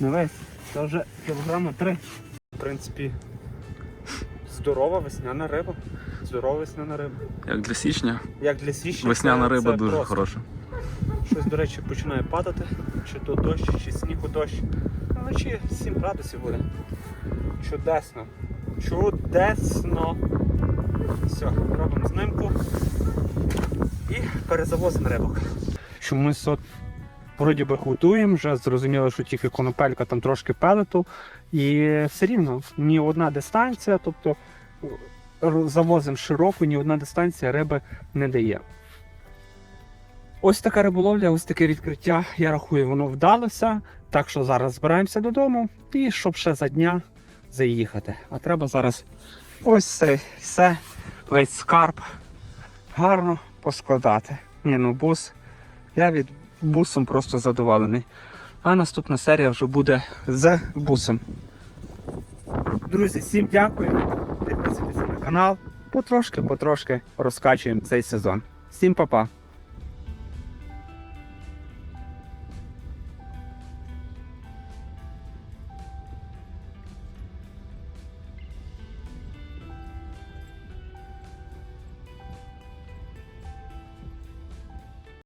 Не весь. Це вже кілограма три. В принципі, здорова весняна риба. Здорова весняна риба. Як для січня, Як для січня. весняна це- риба це дуже просто. хороша. Щось, до речі, починає падати. Чи то дощ, чи снігу дощ. Вночі 7 градусів буде. Чудесно. Чудесно. Все, робимо знимку і перезавозимо рибок. Чомусь от вроді би готуємо, вже зрозуміло, що тільки конопелька там трошки пелету. І все рівно ні одна дистанція, тобто завозимо широко, ні одна дистанція риби не дає. Ось така риболовля, ось таке відкриття. Я рахую, воно вдалося. Так що зараз збираємося додому і щоб ще за дня заїхати. А треба зараз ось це все, весь скарб гарно поскладати. Ні, ну бус. Я від бусом просто задоволений. А наступна серія вже буде з бусом. Друзі, всім дякую. Підписуйтесь на канал. Потрошки-потрошки розкачуємо цей сезон. Всім па-па!